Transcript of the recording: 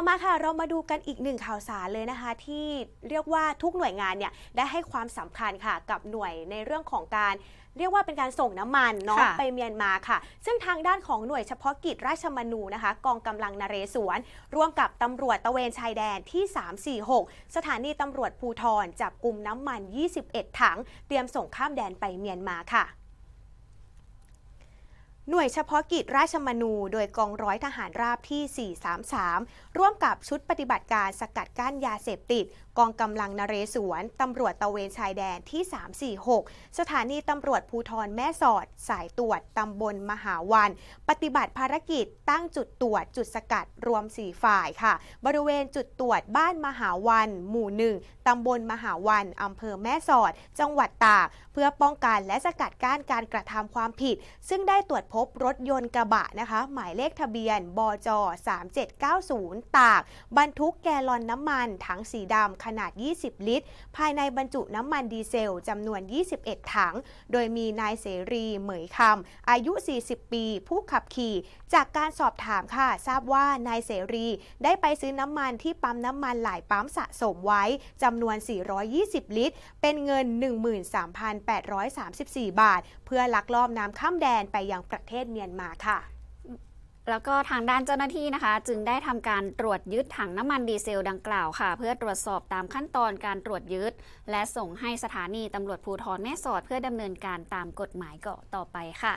ต่อมาค่ะเรามาดูกันอีกหนึ่งข่าวสารเลยนะคะ ที่เรียกว่าทุกหน่วยงานเนี่ยได้ให้ความสำคัญค่ะกับหน่วยในเรื่องของการเรียกว่าเป็นการส่งน้ำมันเนาะค่ะไปเมียนมาค่ะ ซึ่งทางด้านของหน่วยเฉพาะกิจราชมนูนะคะ กองกำลังนเรศวร ร่วมกับตำรวจตระเวนชายแดนที่ 346 สถานีตำรวจภูทรจับกลุ่มน้ำมัน 21 ถัง เตรียมส่งข้ามแดนไปเมียนมาค่ะ หน่วยเฉพาะกิจราชมนู โดยกองร้อยทหารราบที่ 433 ร่วมกับชุดปฏิบัติการสกัดกั้นยาเสพติด กองกำลังนเรศวร ตำรวจตะเวนชายแดนที่ 346 สถานีตำรวจภูทรแม่สอด สายตรวจ ตำบลมหาวัน ปฏิบัติภารกิจตั้งจุดตรวจจุดสกัดรวม 4 ฝ่ายค่ะ บริเวณจุดตรวจบ้านมหาวัน หมู่หนึ่งตำบลมหาวันอำเภอแม่สอด จังหวัดตาก เพื่อป้องกันและสกัดกั้นการกระทำความผิด ซึ่งได้ตรวจพบรถยนต์กระบะนะคะ หมายเลขทะเบียน บจ 3790 ตาก บรรทุกแกลลอนน้ำมันถังสีดำขนาด 20 ลิตร ภายในบรรจุน้ำมันดีเซลจำนวน 21 ถัง โดยมีนายเสรีเหมยคำอายุ 40 ปี ผู้ขับขี่ จากการสอบถามค่ะ ทราบว่านายเสรีได้ไปซื้อน้ำมันที่ปั๊มน้ำมันหลายปั๊มสะสมไว้จำนวน 420 ลิตร เป็นเงิน 13,834 บาท เพื่อลักลอบน้ำข้ามแดนไปยังประเทศเมียนมาค่ะแล้วก็ทางด้านเจ้าหน้าที่นะคะ จึงได้ทำการตรวจยึดถังน้ำมันดีเซลดังกล่าวค่ะ เพื่อตรวจสอบตามขั้นตอนการตรวจยึด และส่งให้สถานีตำรวจภูธรแม่สอดเพื่อดำเนินการตามกฎหมายก่อต่อไปค่ะ